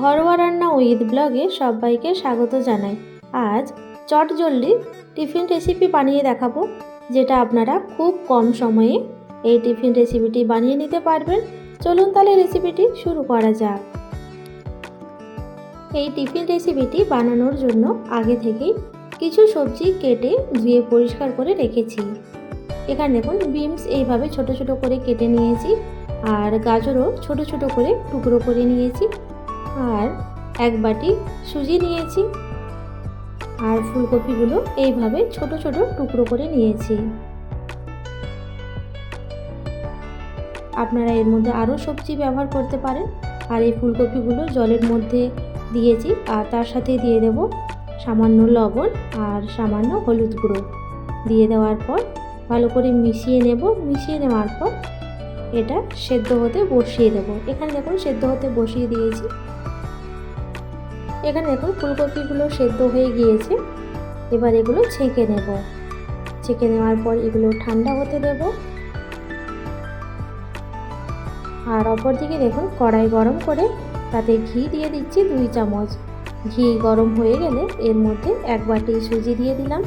ঘরোয়া রান্না উইথ ব্লগে সবাইকে স্বাগত জানাই। আজ চট জলদি টিফিন রেসিপি বানিয়ে দেখাবো, যেটা আপনারা খুব কম সময়ে এই টিফিন রেসিপিটি বানিয়ে নিতে পারবেন। চলুন তাহলে রেসিপিটি শুরু করা যাক। এই টিফিন রেসিপিটি বানানোর জন্য আগে থেকেই কিছু সবজি কেটে ধুয়ে পরিষ্কার করে রেখেছি। এখানে দেখুন বিমস এইভাবে ছোট ছোট করে কেটে নিয়েছি, আর গাজরও ছোট ছোট করে টুকরো করে নিয়েছি। আর এক বাটি সুজি নিয়েছি। আর ফুলকপিগুলো এইভাবে ছোট ছোট টুকরো করে নিয়েছি। আপনারা এর মধ্যে আরও সবজি ব্যবহার করতে পারেন। আর এই ফুলকপিগুলো জলের মধ্যে দিয়েছি আর তার সাথে দিয়ে দেব সামান্য লবণ আর সামান্য হলুদ গুঁড়ো। দিয়ে দেওয়ার পর ভালো করে মিশিয়ে নেব। মিশিয়ে নেওয়ার পর এটা সেদ্ধ হতে বসিয়ে দেব। এখানে দেখুন সেদ্ধ হতে বসিয়ে দিয়েছি। এখানে দেখুন ফুলকপিগুলো সেদ্ধ হয়ে গিয়েছে। এবার এগুলো ছেঁকে নেব। ছেঁকে নেওয়ার পর এগুলো ঠান্ডা হতে দেব। আর অপর দিকে দেখুন কড়াই গরম করে তাতে ঘি দিয়ে দিচ্ছি দুই চামচ। ঘি গরম হয়ে গেলে এর মধ্যে এক বাটি সুজি দিয়ে দিলাম।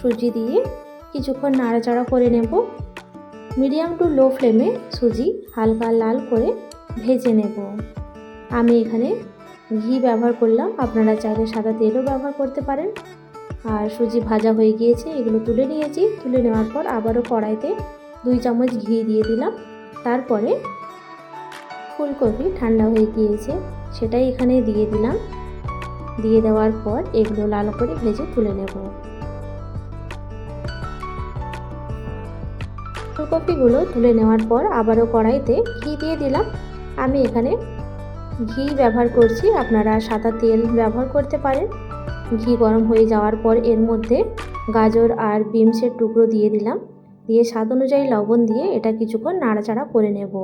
সুজি দিয়ে কিছুক্ষণ নাড়াচাড়া করে নেব। মিডিয়াম টু লো ফ্লেমে সুজি হালকা লাল করে ভেজে নেব। আমি এখানে ঘি ব্যবহার করলাম। আপনারা চাইলে সাদা তেলও ব্যবহার করতে পারেন। আর সুজি ভাজা হয়ে গিয়েছে, এগুলো তুলে নিয়েছি। তুলে নেওয়ার পর আবারও কড়াইতে দুই চামচ ঘি দিয়ে দিলাম। তারপরে ফুলকপি ঠান্ডা হয়ে গিয়েছে, সেটাই এখানে দিয়ে দিলাম। দিয়ে দেওয়ার পর এগুলো লাল করে ভেজে তুলে নেব। ফুলকপিগুলো তুলে নেওয়ার পর আবারও কড়াইতে ঘি দিয়ে দিলাম। আমি এখানে ঘি ব্যবহার করছি, আপনারা সাদা তেল ব্যবহার করতে পারেন। ঘি গরম হয়ে যাওয়ার পর এর মধ্যে গাজর আর বিমসের টুকরো দিয়ে দিলাম। দিয়ে স্বাদ অনুযায়ী লবণ দিয়ে এটা কিছুক্ষণ নাড়াচাড়া করে নেব।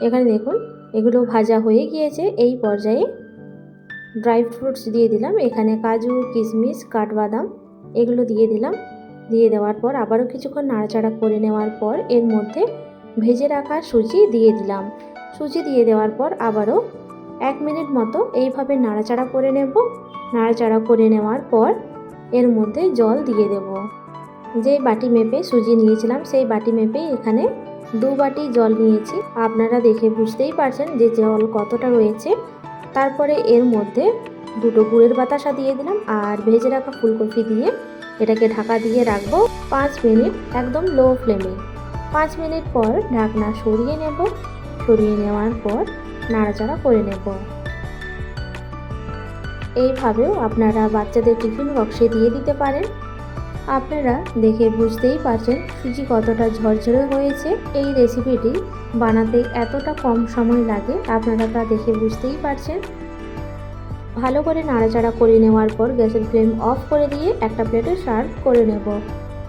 এখানে দেখুন, এগুলো ভাজা হয়ে গিয়েছে। এই পর্যায়ে ড্রাই ফ্রুটস দিয়ে দিলাম। এখানে কাজু, কিশমিশ, কাঠবাদাম, এগুলো দিয়ে দিলাম। দিয়ে দেওয়ার পর আবারও কিছুক্ষণ নাড়াচাড়া করে নেওয়ার পর এর মধ্যে ভেজে রাখা সুজি দিয়ে দিলাম। সুজি দিয়ে দেওয়ার পর আবারও এক মিনিট মতো এইভাবে নাড়াচাড়া করে নেব। নাড়াচাড়া করে নেওয়ার পর এর মধ্যে জল দিয়ে দেব। যে বাটি মেপে সুজি নিয়েছিলাম, সেই বাটি মেপে এখানে দু বাটি জল নিয়েছি। আপনারা দেখে বুঝতেই পারছেন যে জল কতটা রয়েছে। তারপরে এর মধ্যে দুটো গুড়ের বাতাসা দিয়ে দিলাম আর ভেজে রাখা ফুলকপি দিয়ে এটাকে ঢাকা দিয়ে রাখব পাঁচ মিনিট একদম লো ফ্লেমে পাঁচ মিনিট পর ঢাকনা সরিয়ে নেব। সরিয়ে নেওয়ার পর নাড়াচাড়া করে নেব। এইভাবেও আপনারা বাচ্চাদের টিফিন বক্সে দিয়ে দিতে পারেন। আপনারা দেখে বুঝতেই পারছেন সুজি কতটা ঝরঝরে হয়েছে। এই রেসিপিটি বানাতে এতটা কম সময় লাগে, আপনারা তা দেখে বুঝতেই পারছেন। ভালো করে নাড়াচাড়া করে নেওয়ার পর গ্যাসের ফ্লেম অফ করে দিয়ে একটা প্লেটে সার্ভ করে নেব।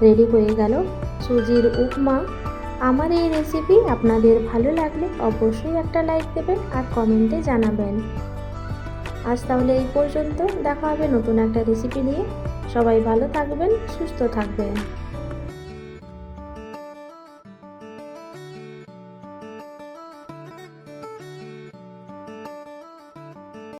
রেডি হয়ে গেল সুজির উপমা। আমার এই রেসিপি আপনাদের ভালো লাগলে অবশ্যই একটা লাইক দেবেন আর কমেন্টে জানাবেন। আজ তাহলে এই পর্যন্ত, দেখা হবে নতুন একটা রেসিপি নিয়ে। সবাই ভালো থাকবেন, সুস্থ থাকবেন।